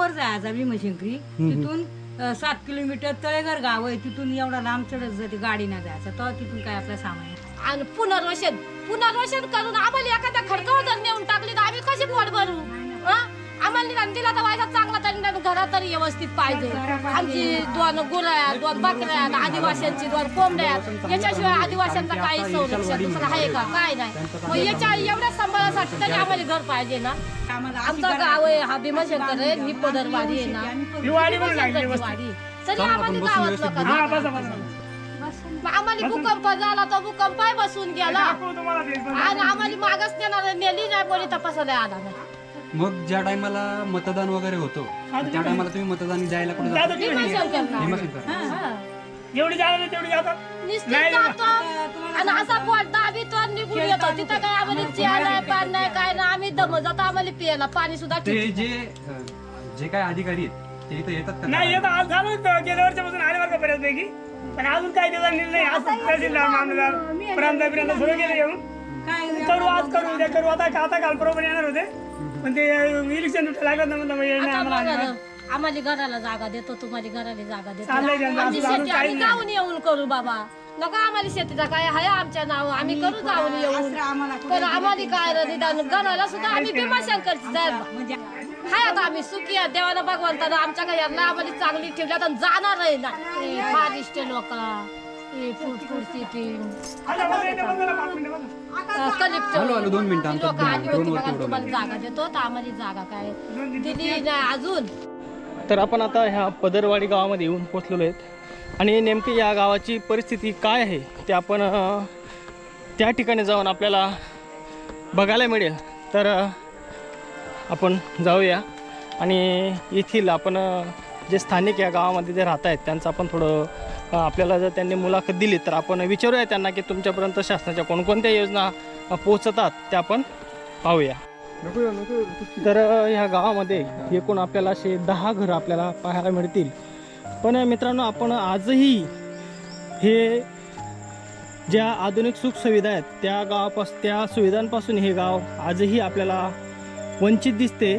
वर जायचा भीमशंकरी तिथून अं, सात किलोमीटर तळेघर गाव आहे. तिथून एवढा लांब चढत जाते गाडीनं जायचं. तेव्हा तिथून काय आपला सामान आहे. आणि पुनर्वसन पुनर्वसन करून आम्हाला एखाद्या खडकावर जर नेऊन टाकली तर आम्ही कशी पोट भरू? हं? आम्हाला निदान दिला तर व्हायचा चांगला तरी निदान घरात तरी व्यवस्थित पाहिजे. आमची दोन गुरा दोन बकऱ्या आदिवासींची दोन कोंबड्या याच्याशिवाय आदिवासींचा काही संरक्षण दुसरं आहे का? काय नाही. मग याच्या एवढ्या सांभाळासाठी तरी आम्हाला घर पाहिजे ना. आमचं गाव आहे हा भीमाशंकर आहे ही पदरवाडी आहे ना. तरी आम्हाला गावात लोकांना आम्हाला भूकंप झाला तर भूकंप बसून गेला. ते. आणि आम्हाला मागास देणार नेली नाही कोणी तपासायला आला नाही. मग ज्या टायमाला मतदान वगैरे होतो त्या टायमाला तुम्ही मतदान द्यायला कुठे जातो जाता? की नाही? भीमाशंकरला. भीमाशंकर हा. जेवढी जागा नाही तेवढी जातात नुसतं नाही, जातो. आणि असा पोट दाबीतो आणि निघून येतो. तिथं काय आम्हाला चिया नाही नाही काय नाही. आम्ही दम जातो. आम्हाला पियाला पाणी सुद्धा ते. जे अं, जे काय अधिकारी आहेत ते इथं येतात का? नाही येत आज झालं होतं. गेल्या वर्षापासून आले बरं का बऱ्याचपैकी. पण अजून काही आज तहसीलदार मामलेदार प्रांत पर्यंत सुरू केले येऊन करू आज करू उद्या करू. आता आता काल बरोबर येणार होते. पण ते इलेक्शन लागलं ना म्हणलं मग आता आम्हाला बघा आणणार. ना, आम्हाला घराला जागा देतो तुम्हाला घराला जागा देतो. चाललंय त्यांचं, आमची असं अजून शेती काही आम्ही नाही. जाऊन येऊन करू बाबा. नका आम्हाला शेतीचा काय आहे आमच्या नाव आम्ही करू जाऊन येऊन. पण आम्हाला काय रे निदान घराला सुद्धा आम्ही भीमाशंकरची म्हणजे हाय आता आम्ही सुखी आहे देवाला भगवंतानं आमच्या घराला आम्हाला चांगली ठेवल्यात आणि जाणार आहे ना. फारिस्ट लोक. फूडची टीम आता बघा, इथं बघा ना, पाच मिनिटं बघा. कलिप्ट हॅलो, हॅलो, दोन मिनिटं, आमचं लोक आली दोन होती वरती बघा उडवलं. तुम्हाला जागा देतो तर आम्हाला जागा काय? दिली नाही अजून? तर आपण आता ह्या पदरवाडी गावामध्ये येऊन पोचलेलो आहेत. आणि नेमकी या गावाची परिस्थिती काय आहे ते आपण अ, त्या ठिकाणी जाऊन आपल्याला बघायला मिळेल. तर अ, आपण जाऊया. आणि येथील आपण अ, जे स्थानिक या गावामध्ये जे राहत आहेत त्यांचं आपण थोडं आपल्याला जर त्यांनी मुलाखत दिली तर आपण विचारूया त्यांना की तुमच्यापर्यंत शासनाच्या कोणकोणत्या योजना पोचतात पोहोचतात त्या आपण पाहूया. तर ह्या गावामध्ये एकूण आपल्याला असे दहा घरं आपल्याला पाहायला मिळतील. पण मित्रांनो आपण आजही हे ज्या आधुनिक सुखसुविधा आहेत त्या गावापास त्या सुविधांपासून हे गाव आजही आपल्याला वंचित दिसते.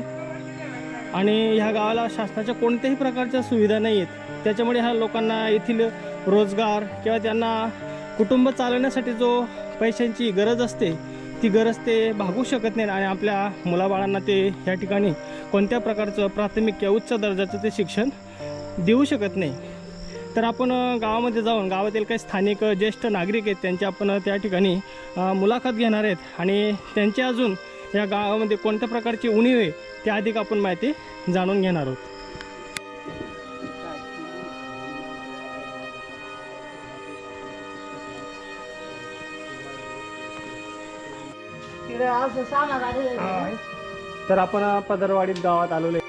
आणि ह्या गावाला शासनाच्या कोणत्याही प्रकारच्या सुविधा नाही आहेत त्याच्यामुळे ह्या लोकांना येथील रोजगार किंवा त्यांना कुटुंब चालवण्यासाठी जो पैशांची गरज असते ती गरज ते भागू शकत नाही आणि आपल्या मुलाबाळांना ते या ठिकाणी कोणत्या प्रकारचं प्राथमिक किंवा उच्च दर्जाचं ते शिक्षण देऊ शकत नाही. तर आपण गावामध्ये जाऊन गावातील काही स्थानिक ज्येष्ठ नागरिक आहेत त्यांची आपण त्या ठिकाणी मुलाखत घेणार आहेत आणि त्यांची अजून या गावामध्ये कोणत्या प्रकारची उणीव आहे त्या अधिक आपण माहिती जाणून घेणार आहोत. तर आपण पदरवाडीत गावात आलेलो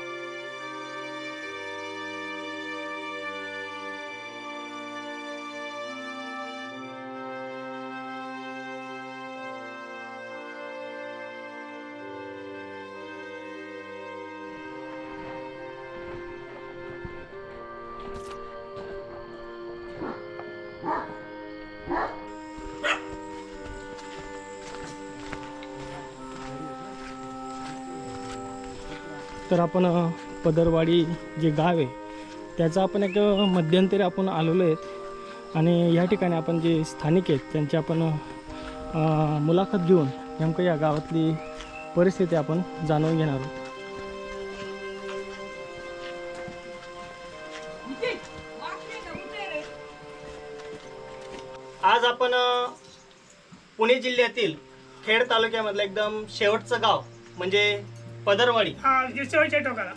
तर आपण पदरवाडी जे गाव आहे त्याचं आपण एक मध्यंतरी आपण आलेलो आहेत. आणि या ठिकाणी आपण जे स्थानिक आहेत त्यांची आपण मुलाखत घेऊन नेमकं या गावातली परिस्थिती आपण जाणून घेणार आहोत. आज आपण पुणे जिल्ह्यातील खेड तालुक्यामधलं एकदम शेवटचं गाव म्हणजे पदरवाडी. हा जे शेवटच्या टोकाला.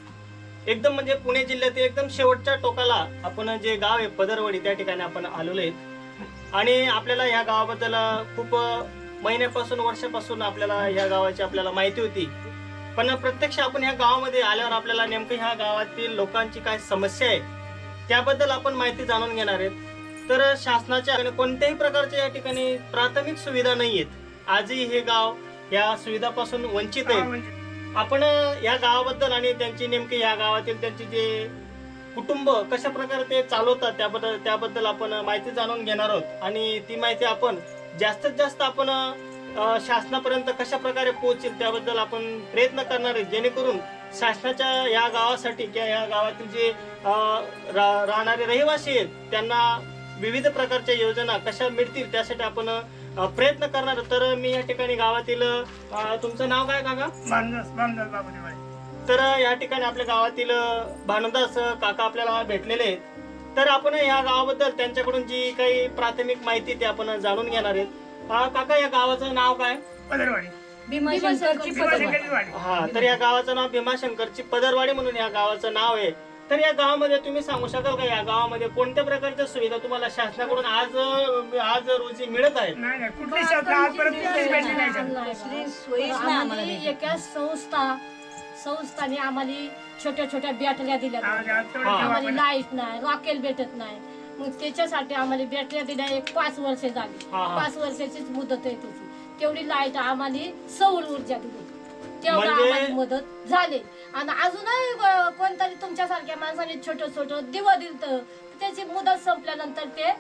एकदम म्हणजे पुणे जिल्ह्यातील एकदम शेवटच्या टोकाला आपण जे गाव आहे पदरवाडी त्या ठिकाणी आपण आलेलो आहे. आणि आपल्याला ह्या गावाबद्दल खूप महिन्यापासून वर्षापासून आपल्याला ह्या गावाची आपल्याला माहिती होती. पण प्रत्यक्ष आपण ह्या गावामध्ये आल्यावर आपल्याला नेमकं ह्या गावातील लोकांची काय समस्या आहे त्याबद्दल आपण माहिती जाणून घेणार आहेत तर शासनाच्या कोणत्याही प्रकारच्या या ठिकाणी प्राथमिक सुविधा नाही आहेत आजही हे गाव या सुविधापासून वंचित आहे. आपण या गावाबद्दल आणि त्यांची नेमकी या गावातील त्यांचे जे कुटुंब कशा प्रकारे ते चालवतात त्याबद्दल त्याबद्दल आपण माहिती जाणून घेणार आहोत. आणि ती माहिती आपण जास्तीत जास्त आपण शासनापर्यंत कशा प्रकारे पोहोचेल त्याबद्दल आपण प्रयत्न करणार आहे जेणेकरून शासनाच्या या गावासाठी किंवा या गावातील जे रा- राहणारे रहिवासी आहेत त्यांना विविध प्रकारच्या योजना कशा मिळतील त्यासाठी आपण प्रयत्न करणार. तर मी या ठिकाणी गावातील अं, तुमचं नाव काय काका? बाबूजी तर या ठिकाणी आपल्या गावातील भानुदास काका आपल्याला भेटलेले आहेत. तर आपण या गावाबद्दल त्यांच्याकडून जी काही प्राथमिक माहिती ती आपण जाणून घेणार आहेत. अं, काका या गावाचं नाव काय? पदरवाडी. भीमाशंकरची पदवी. भीमाशंकरची वाडी. हा तर या गावाचं नाव भीमाशंकरची पदरवाडी म्हणून या गावाचं नाव आहे. तर या गावामध्ये तुम्ही सांगू शकाल का या गावामध्ये कोणत्या प्रकारच्या सुविधा तुम्हाला शासनाकडून आज आज रोजी मिळत आहेत नाही नाही कुठली आजपर्यंत कुठलीच भेटली नाही आम्हाला. एका संस्था संस्थाने आम्हाला छोट्या छोट्या बॅटऱ्या दिल्या. आज तेवढं हा. आम्हाला आपण. लाइट नाही रॉकेल भेटत नाही मग त्याच्यासाठी आम्हाला बॅटऱ्या दिल्या एक पाच वर्ष झाली हा, हा. पाच वर्षाचीच मुदत आहे त्याची तेवढी लाइट आम्हाला सौर ऊर्जा दिली तेवढं म्हणजे- आम्हाला मदत झाली. आणि अजूनही ग- कोणतरी तुमच्यासारख्या माणसाने छोटं छोटं दिवं दिलं तर त्याची मुदत संपल्यानंतर ते.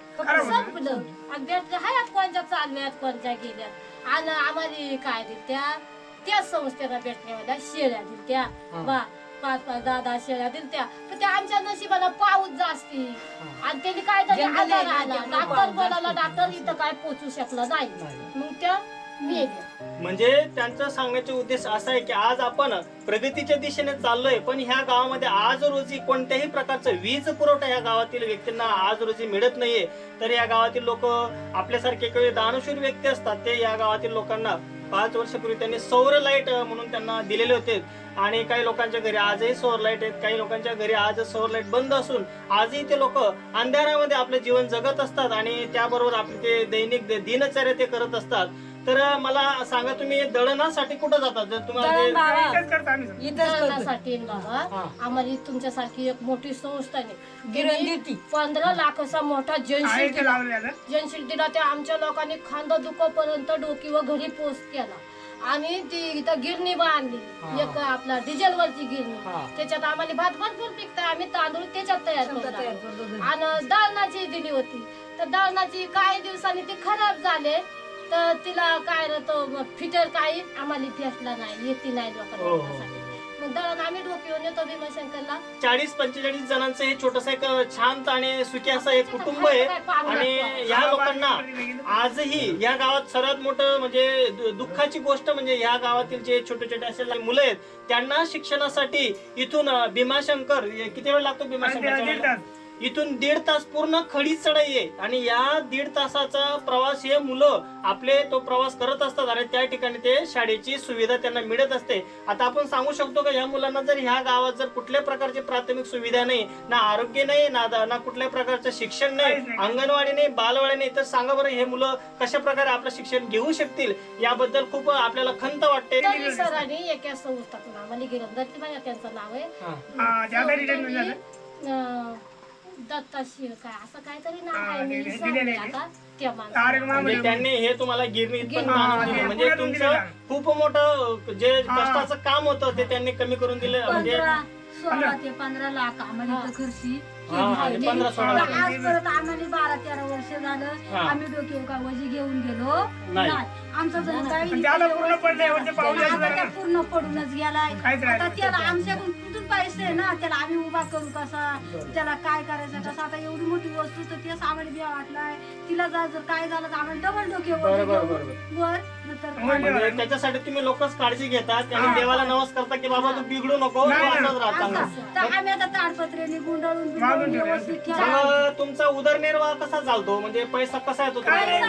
संपलं. आणि बॅटरी हायात कोणत्या चालल्यात कोणत्या गेल्यात. आणि आम्हाला काय दिल्या त्या संस्थेला भेटण्यावाल्या शेळ्या दिल्या बा पाच पाच दहा दहा शेळ्या दिल्या पण त्या आमच्या नशिबाला पाऊस जास्ती. आणि त्यांनी काय तरी जंगल आहे आजार ना, आला. त्यामुळे डॉक्टर पाऊस बोलावला डॉक्टर इथं काय पोचू शकला नाही. मग त्या म्हणजे त्यांचा सांगण्याचा उद्देश असा आहे की आज आपण प्रगतीच्या दिशेने चाललोय पण ह्या गावामध्ये आज रोजी कोणत्याही प्रकारचा वीज पुरवठा या गावातील व्यक्तींना आज रोजी मिळत नाहीये. तर या गावातील लोक आपल्यासारखे काही दानशूर व्यक्ती असतात ते या गावातील लोकांना पाच वर्षापूर्वी त्यांनी सौर लाइट म्हणून त्यांना दिलेले होते. आणि काही लोकांच्या घरी आजही सौर लाइट आहेत काही लोकांच्या घरी आज सौर लाइट बंद असून आजही ते लोक अंधारामध्ये आपलं जीवन जगत असतात आणि त्याबरोबर आपले ते दैनिक दिनचर्या ते करत असतात. तर मला सांगा तुम्ही दळणासाठी कुठं जातात जर तुम्हाला दळण ते- बाबा, इथंच करतो आम्ही सगळं. इथंच करतो. दळणासाठी बाबा. आम्हाला तुमच्यासारखी एक मोठी संस्था गिरण आहे देती. पंधरा लाखाचा मोठा आहे जनशील ते दिला लावलेलं जनशील दिला त्या आमच्या लोकांनी खांदा दुखोपर्यंत डोकीवर घरी पोस्ट केला आणि ती इथं गिरणी बांधली एक आपला डिझेल वरची गिरणी. त्याच्यात आम्हाला भात भरपूर पिकताय आम्ही तांदूळ त्याच्यात तयार समजा करतो तयार करतो घरी. आणि दळणाची दिली होती तर दळणाची काही दिवसांनी ती खराब झाले तर तिला काय रे तो फिटर काही आम्हाला भेटला नाही येते नाही हो, हो. मग दळण आम्ही डोक्यावर येतो भीमाशंकरला. चाळीस पंचेचाळीस जणांचं हे छोटस एक शांत आणि सुखी असं एक कुटुंब आहे. आणि या लोकांना आजही या गावात सर्वात मोठं म्हणजे दु- दुःखाची गोष्ट म्हणजे या गावातील जे छोटे छोटे असे लहान मुलं आहेत त्यांना शिक्षणासाठी इथून अं, भीमाशंकर हे किती वेळ लागतो भीमाशंकर. इथून दीड तास पूर्ण खडी चढाई आहे. आणि या दीड तासाचा प्रवास हे मुलं आपले तो प्रवास करत असतात आणि त्या ठिकाणी ते शाळेची सुविधा त्यांना मिळत असते. आता आपण सांगू शकतो का या मुलांना जर ह्या गावात जर कुठल्या प्रकारची प्राथमिक सुविधा नाही ना आरोग्य नाही ना ना कुठल्या प्रकारचं शिक्षण नाही. अंगणवाडी नाही बालवाडी नाही तर सांगा बरं हे मुलं कशा प्रकारे आपलं शिक्षण घेऊ शकतील? याबद्दल खूप आपल्याला खंत वाटते. सरांनी एका आम्हाला गिरंदर माझ्या त्यांचं नाव आहे. दत्ता शिळ काय असं काहीतरी नाव हा, आहे मी विसरले. आता त्या तारक म्हणजे त्यांनी हे तुम्हाला गिरणीत पण दिलं. हा, म्हणजे तुमचं. खूप मोठं जे हा. कष्टाचं काम होतं ते त्यांनी कमी करून दिलं म्हणजे पंधरा सोळा ते पंधरा लाख आम्हाला. इथं खर्ची हा, आणि पंधरा सोळा. आज परत आम्हाला बारा तेरा वर्ष हा. झालं आम्ही डोक्यावर का वजी घेऊन गेलो नाही. नाही आमचा जण काही पण त्याला पूर्ण पडलंय त्या. पूर्ण पडूनच गेलाय काहीच राहिलं आता नाही. त्याला आमच्याकडून कुठून पैसे ना त्याला आम्ही उभा करू कसा त्याला काय करायचं कसं? आता एवढी मोठी वस्तू तर तेच आम्हाला बिया वाटलाय. तिला जर जर काय झालं तर आम्हाला डबल डोके बरोबर, बरोबर. वर नंतर म्हणजे त्याच्यासाठी तुम्ही लोकच काळजी घेतात आणि देवाला नवस करता की बाबा तू बिघडू नको तू नाही, असाच राहा चांगला असं. तर आम्ही आता ताडपत्र्याने गुंडाळून बांधून बिंडाळून ठेवलं. व्यवस्थित ठेवा मग तुमचा उदरनिर्वाह कसा चालतो? म्हणजे पैसा कसा येतो काय नाही,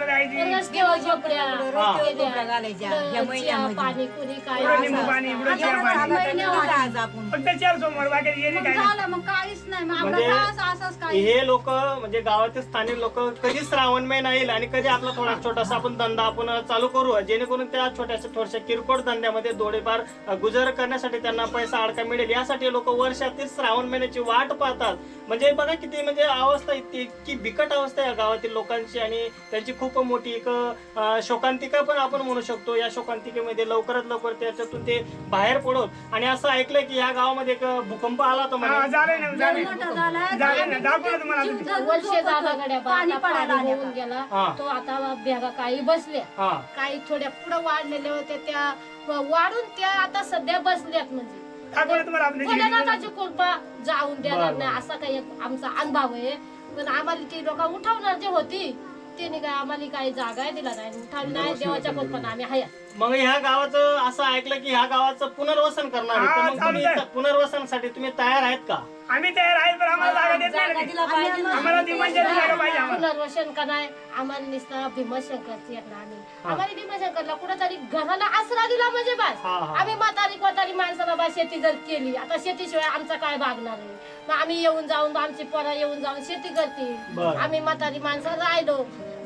जायची? रस्त्यावर झोपड्या. हा. रस्त्यावर झोपड्या घालायच्या. ह्या चहा, महिन्यामध्ये पाणी पुरी काय इकडं लिंबू असं. पाणी इकडं आता चहा आता पाणी. महिन्यावर आज आपण फक्त चार सोमवार बाकी येणे मग काय नाही. झालं मग काहीच नाही. मग आपला म्हणजे तास असंच काही. हे लोक म्हणजे गावातील स्थानिक लोक कधी श्रावण महिना येईल आणि कधी आपला थोडा छोटासा आपण धंदा आपण चालू करू जेणेकरून त्या छोट्याशा थोड्याशा किरकोळ धंद्यामध्ये थोडेफार गुजर करण्यासाठी त्यांना पैसा अडका मिळेल. यासाठी लोक वर्षातील श्रावण महिन्याची वाट पाहतात. म्हणजे बघा किती म्हणजे अवस्था इतकी इतकी बिकट अवस्था आहे या गावातील लोकांची आणि त्यांची खूप मोठी एक शोकांतिका पण आपण म्हणू शकतो. या शोकांतिकेमध्ये लवकरात लवकर त्याच्यातून ते बाहेर पडत आणि असं ऐकलंय की या गावामध्ये एक भूकंप आला होता हा, म्हणे झालंय ना झालंय. मोठा झालाय झालंय ना दाखवलं तुम्हाला आता. वर्ष झालं गड्या बा, पाणी आता पडायला पाणी आलं होऊन गेला. हा. तो आता भेगा काही बसल्या. हा. काही थोड्या पुढे वाढलेल्या होत्या. त्या वाढून त्या आता सध्या बसल्यात म्हणजे. दाखवलं तुम्हाला आपल्या भोलेनाथाची कृपा जाऊन देणार बरं. नाही. असा काही एक आमचा अनुभव आहे. पण आम्हाला ती लोक उठवणार जे होती त्यांनी काय आम्हाला काही जागा दिला नाही उठावली नाही देवाच्या आम्ही हया मग ह्या गावाचं असं ऐकलं की ह्या गावाचं पुनर्वसन करणार आहे. तर हा, मग तुम्ही पुनर्वसनासाठी तुम्ही तयार आहेत का? आम्ही तयार आहे पण आम्हाला जागा देत नाही ना. आम्हाला ती म्हणजे जागा पाहिजे आम्हाला. पुनर्वसन नाही आम्हाला नुसतं भीमाशंकरची आहेत ना आम्ही. आम्हाला भीमाशंकरला कुठेतरी घराला आसरा दिला म्हणजे बस. हा, हा. आम्ही म्हातारी कोतारी माणसाला बा शेती जर केली. आता शेतीशिवाय आमचा काय भागणार आहे मग आम्ही येऊन जाऊन आमची पोरं येऊन जाऊन शेती करतील बरं. आम्ही म्हातारी माणसं राहिलो.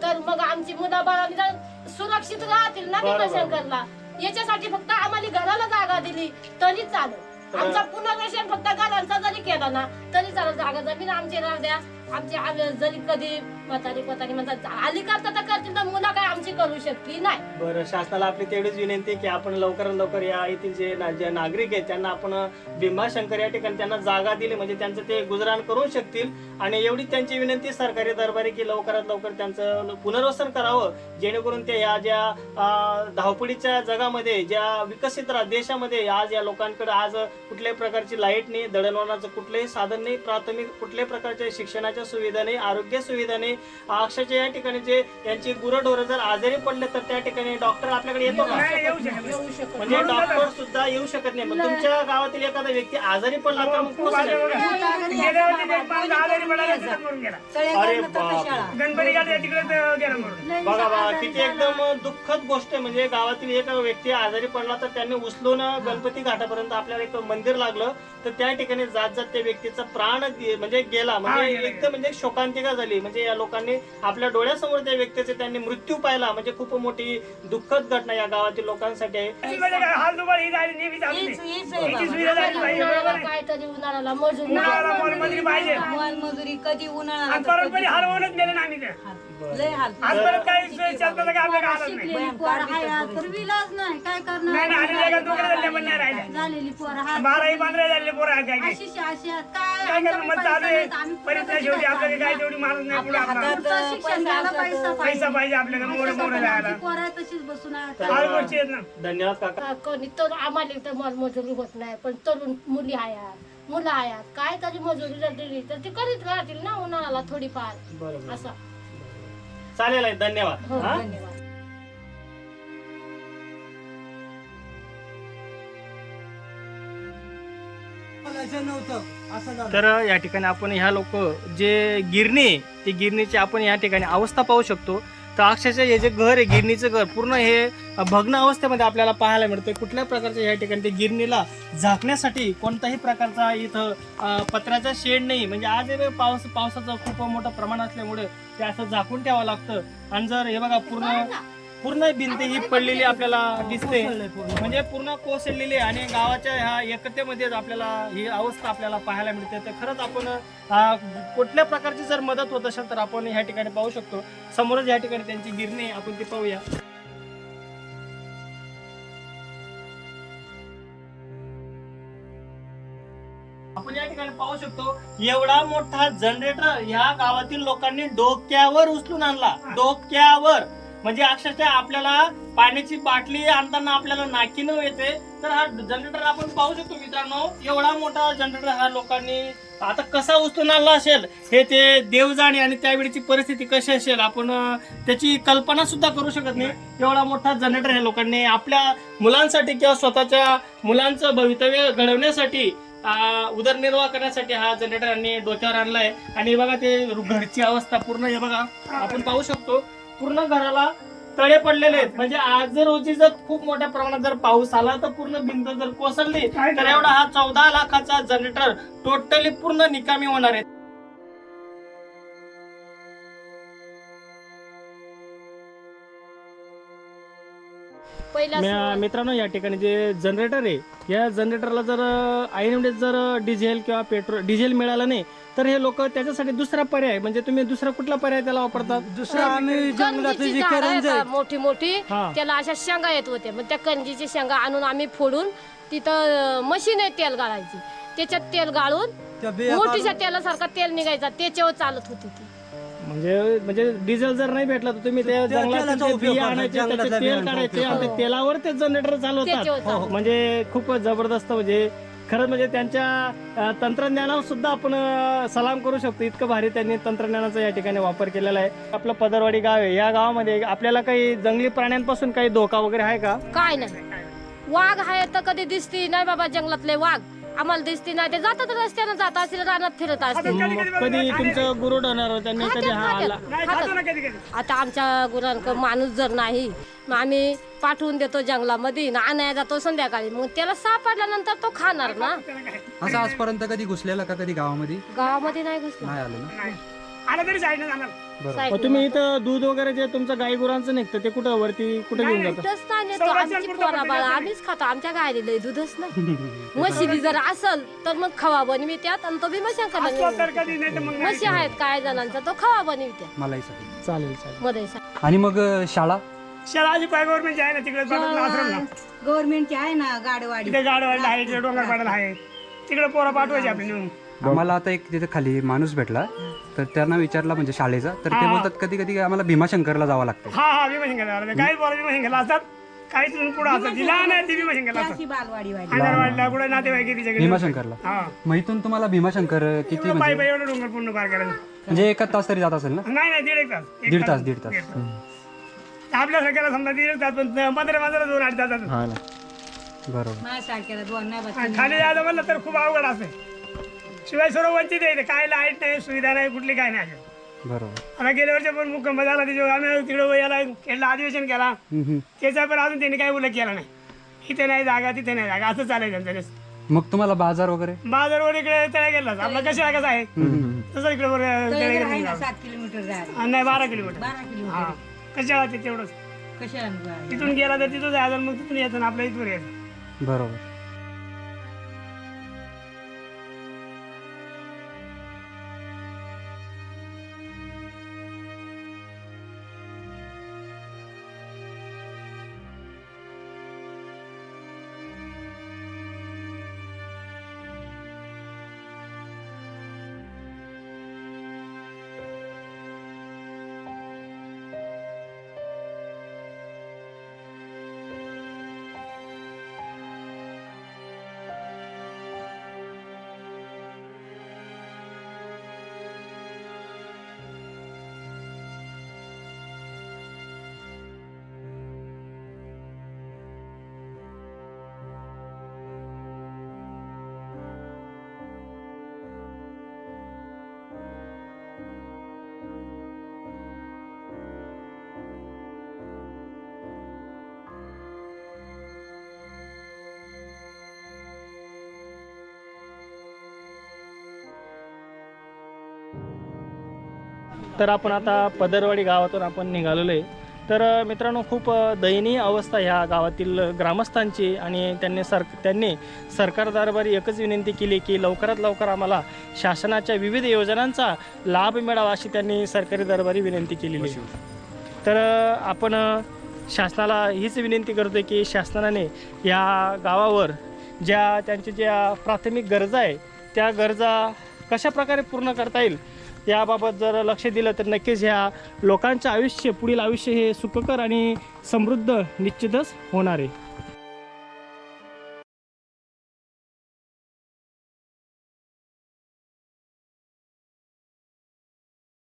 तर मग आमची मुलं बाळा सुरक्षित राहतील ना बरोबर. भीमाशंकरला याच्यासाठी फक्त आम्हाला घराला जागा दिली तरी चालेल. आमचा पुनर्वसन फक्त घरांचा जरी केला ना तरी चालेल. जागा जमीन आमची राहू द्या. आमची आम्ही जरी कधी म्हातारी कोतारी म्हणतात आली करता तर करतील तर मुलं काय आमची करू शकली नाही. बरं शासनाला आपली तेवढीच विनंती आहे की आपण लवकरात लवकर या येथील जे ना- जे नागरिक आहेत त्यांना आपण भीमाशंकर या ठिकाणी त्यांना जागा दिली म्हणजे त्यांचं ते गुजराण करू शकतील. आणि एवढी त्यांची विनंती सरकारी दरबारी की लवकरात लवकर त्यांचं पुनर्वसन करावं जेणेकरून ते या ज्या अं, धावपळीच्या जगामध्ये ज्या विकसित रा- देशामध्ये आज या लोकांकडे आज कुठल्याही प्रकारची लाइट नाही दळणवळणाचं कुठलंही साधन नाही प्राथमिक कुठल्याही प्रकारच्या शिक्षणाच्या सुविधा नाही आरोग्य सुविधा नाही अक्षरशः या ठिकाणी जे यांची गुरंढोरं जर आजारी पडले तर त्या ठिकाणी डॉक्टर आपल्याकडे येतो का? नाही येऊ शकत नाही. येऊ शकत म्हणजे डॉक्टर सुद्धा येऊ शकत नाही. मग तुमच्या गावातील एखादा व्यक्ती आजारी पडला तर मग खूप कसं आजार काय? बघा. गेल्या वर्षी एक माणूस आजारी पडायला तिथं मरून गेला. अरे बाप गणपती घाट तिकडे गेला मरून बघा बघा किती एकदम दुःखद गोष्ट आहे. म्हणजे गावातील एक व्यक्ती आजारी पडला तर त्यांनी उचलून गणपती घाटापर्यंत आपल्याला एक मंदिर लागलं. तर त्या ठिकाणी जात जात त्या व्यक्तीचा प्राण म्हणजे गेला. हा, म्हणजे गेला, एकदम म्हणजे शोकांतिका झाली. म्हणजे या लोकांनी आपल्या डोळ्यासमोर त्या व्यक्तीचे त्यांनी मृत्यू पाहिला. म्हणजे खूप मोठी दुःखद घटना या गावातील लोकांसाठी आहे. काय? ही झाली झाली. काहीतरी उन्हाळ्याला मजूर उन्हाळ्याला मोलमजुरी पाहिजे. कधी उन्हाळा गेले ना आम्ही ते लय हाल काय आपल्या गावात नाही. शिकलेली पोरं आहे तर विलाज नाही. काय नाही ना आणि करणार जगात दोघं झाले पण नाही राहिले झालेली पोरं हात बाराही पंधरा पोरं आहेत काय काय अशी अशी आहेत. काय काय करणार? मग आमच्याकडे चालू आहे. परिस्थिती शेवटी कसं आपल्याकडे काय तेवढी माणूस नाही पुढे पुढचं शिक्षण घ्यायला पैसा पैसा पाहिजे पाहिजे. आपल्याकडे मोठे मोठे पैसा जायला पाहिजे. पोरं आहे तशीच बसून आहेत. फार गोष्टी आहेत ना. धन्यवाद काका. का- कोणी तर आम्हाला इथं मोलमजुरी होत नाही पण तरुण मुली आयात मुलं आयात. काय तरी मजुरी जर दिली तर ती करीत राहतील ना उन्हाळ्याला थोडीफार. बरोबर. असं. चालेल आहे धन्यवाद. हो हा? धन्यवाद. तर या ठिकाणी आपण ह्या लोक जे गिरणी आहे, ती गिरणीची आपण या ठिकाणी अवस्था पाहू शकतो. तर अक्षरशः हे जे घर आहे गिरणीचं घर पूर्ण हे भग्न अवस्थेमध्ये आपल्याला पाहायला मिळतं कुठल्या प्रकारच्या या ठिकाणी ते गिरणीला झाकण्यासाठी कोणताही प्रकारचा इथं पत्र्याचा शेड नाही. म्हणजे आज हे पाऊस पावसाचं खूप मोठं प्रमाण असल्यामुळे ते असं झाकून ठेवावं लागतं. आणि जर हे बघा पूर्ण पूर्ण भिंत ही पडलेली आपल्याला दिसते. म्हणजे पूर्ण कोसळलेली आणि गावाच्या ह्या एकतेमध्येच आपल्याला ही अवस्था आपल्याला पाहायला मिळते. तर खरंच आपण कुठल्या प्रकारची जर मदत होत असेल तर आपण ह्या ठिकाणी पाहू शकतो. समोरच या ठिकाणी त्यांची गिरणी आपण ती पाहूया. आपण या ठिकाणी पाहू शकतो एवढा मोठा जनरेटर ह्या गावातील लोकांनी डोक्यावर उचलून आणला. डोक्यावर. म्हणजे अक्षरशः आपल्याला पाण्याची बाटली आणताना आपल्याला नाकीनं येते तर हा जनरेटर आपण पाहू शकतो मित्रांनो. एवढा मोठा जनरेटर हा लोकांनी आता कसा उचलून आणला असेल हे ते देव जाणे आणि त्यावेळीची परिस्थिती कशी असेल आपण त्याची कल्पना सुद्धा करू शकत नाही. एवढा मोठा जनरेटर हे लोकांनी आपल्या मुलांसाठी किंवा स्वतःच्या मुलांचं भवितव्य घडवण्यासाठी उदरनिर्वाह करण्यासाठी हा जनरेटर यांनी डोक्यावर आणलाय. आणि बघा ते घरची अवस्था पूर्ण हे बघा आपण पाहू शकतो. पूर्ण घराला तळे पडलेले आहेत. म्हणजे आज जर रोजी जर खूप मोठ्या प्रमाणात जर पाऊस आला तर पूर्ण भिंत जर कोसळली तर एवढा हा चौदा लाखाचा जनरेटर टोटली पूर्ण निकामी होणार आहे. मित्रांनो या ठिकाणी जे जनरेटर आहे या जनरेटरला जर ऐनवेळेस जर डिझेल किंवा पेट्रोल डिझेल मिळालं नाही तर हे लोक त्याच्यासाठी दुसरा पर्याय म्हणजे तुम्ही दुसरा कुठला पर्याय त्याला वापरतात? दुसरा आम्ही जंगलातली जी झाडं करंज आहेत आहे मोठी मोठी हा. त्याला अशा शेंगा येत होत्या. मग त्या कंजीची शेंगा आणून आम्ही फोडून तिथं मशीन आहे तेल गाळायची. त्याच्यात तेल गाळून त्या बिया मोठीच्या तेलासारखा तेल निघायचा. त्याच्यावर चालत होती ती. म्हणजे म्हणजे डिझेल जर नाही भेटला तर तुम्ही ते जंगलात तेलाचा ते उपयोग बिया करता, आणायचे जंगलातल्या त्याचे तेल बियांचा काढायचे आणि ते तेलावर ते जनरेटर त्याच्यावर चालवतात. म्हणजे खूप जबरदस्त म्हणजे खरंच म्हणजे त्यांच्या तंत्रज्ञानावर सुद्धा आपण सलाम करू शकतो. इतकं भारी त्यांनी तंत्रज्ञानाचा या ठिकाणी वापर केलेला आहे. आपलं पदरवाडी गाव आहे. या गावामध्ये आपल्याला काही जंगली प्राण्यांपासून काही धोका वगैरे आहे का? काय नाही. वाघ आहे तर कधी दिसती. नाही बाबा जंगलातले वाघ. आम्हाला दिसती नाही. ते जातात रस्त्यानं जात असतील रानात फिरत असतील. कधी तुमचं गुरु होणार त्यांनी कधी हा आला? आता आमच्या गुरांक माणूस जर नाही मग आम्ही पाठवून देतो जंगलामध्ये. ना आणायला जातो संध्याकाळी. मग त्याला सापडल्यानंतर तो खाणार ना. असं आजपर्यंत कधी घुसलेला का कधी गावामध्ये? गावामध्ये नाही घुसला. नाही आलं ना. नाही. आलं तरी साईडनं जाणार. तुम्ही इथं दूध वगैरे जे तुमचं गाई गुरांचं निघतं ते कुठं वरती कुठे घेऊन जातं? दूधच नाही नेतो संरक्षण आमची पुरतं पोरा पण बाळा देण्याचं आम्हीच खातो. आमच्या गायला लय दूधच नाही. म्हशीली जर असल तर मग खवा बनवित्यात आणि तो बी असतो मशांकडे तर कधी नाही तर मग नाही. म्हशी आहेत काय जणांचा तो खवा बनवित्यात. मलाही सांगितलं चालेल चालेल. मध्ये आणि मग अं, शाळा? गव्हर्नमेंटची आहे ना तिकडे आश्रमला गव्हर्नमेंटची आहे ना गाडवाडी. तिथे गाडवाडला आहे तिकडे डोंगरपाड्याला आहे. तिकडे पोरं पाठवायची आपली नेऊन आम्हाला आता एक तिथे खाली माणूस भेटला. तर त्यांना विचारला म्हणजे शाळेचा. तर ते बोलतात कधी कधी आम्हाला भीमाशंकरला जावं लागतं हा हा भीमशंकर भीमशंकरला असतात. काही तिथून पुढे असतात जी लहान आहे ती भीमशंकरला असतात. अशी बालवाडी वाडी अंगणवाडीला कुठे नातेवाईक आहे तिच्याकडे? भीमाशंकरला. हा. मग इथून तुम्हाला भीमाशंकर किती एवढं म्हणजे पायी पायी एवढं डोंगर पूर्ण पार म्हणजे एका तास तरी जात असेल ना? नाही नाही दीड एक तास. दीड तास दीड तास. आपल्या सगळ्याला समजा दीड एक तास पण पंधरा पंधरा दोन आठ हा ना. बरोबर. खाली जायचं म्हणलं तर खूप अवघड असते शिवाय सर्व वंचित आहे इथे. काय लाइट नाही सुविधा नाही कुठली काय नाही. बरोबर. आता गेल्या वर्षी पण भूकंप झाला तिथे आम्ही तिकडे याला खेळला अधिवेशन केला. हम्म, हम्म. त्याचा पण अजून त्यांनी काही उल्लेख केला नाही. इथे नाही जागा तिथे नाही जागा असं चालायचं त्यांचं मग तुम्हाला बाजार वगैरे? बाजारवर इकडे तळ्या गेला आपला कशा कसं आहे? तसं इकडे वर आहे ना सात किलोमीटर जायला. नाही बारा किलोमीटर. बारा किलोमीटर. हा. कशाला ते तेवढंच? कशाला जायला? तिथून गेला तर तिथं जायचं मग तिथून यायचं आणि आपल्या इथवर यायचं बरोबर. तर आपण आता पदरवाडी गावातून आपण निघालेलो आहे. तर मित्रांनो खूप दयनीय अवस्था ह्या गावातील ग्रामस्थांची आणि त्यांनी सर त्यांनी सरकार दरबारी एकच विनंती केली की लवकरात लवकर आम्हाला शासनाच्या विविध योजनांचा लाभ मिळावा अशी त्यांनी सरकारी दरबारी विनंती केलेली आहे. तर आपण शासनाला हीच विनंती करतो की शासनाने या गावावर ज्या त्यांच्या ज्या प्राथमिक गरजा आहे त्या गरजा कशा प्रकारे पूर्ण करता येईल याबाबत जर लक्ष दिलं तर नक्कीच ह्या लोकांचं आयुष्य पुढील आयुष्य हे सुखकर आणि समृद्ध निश्चितच होणार आहे.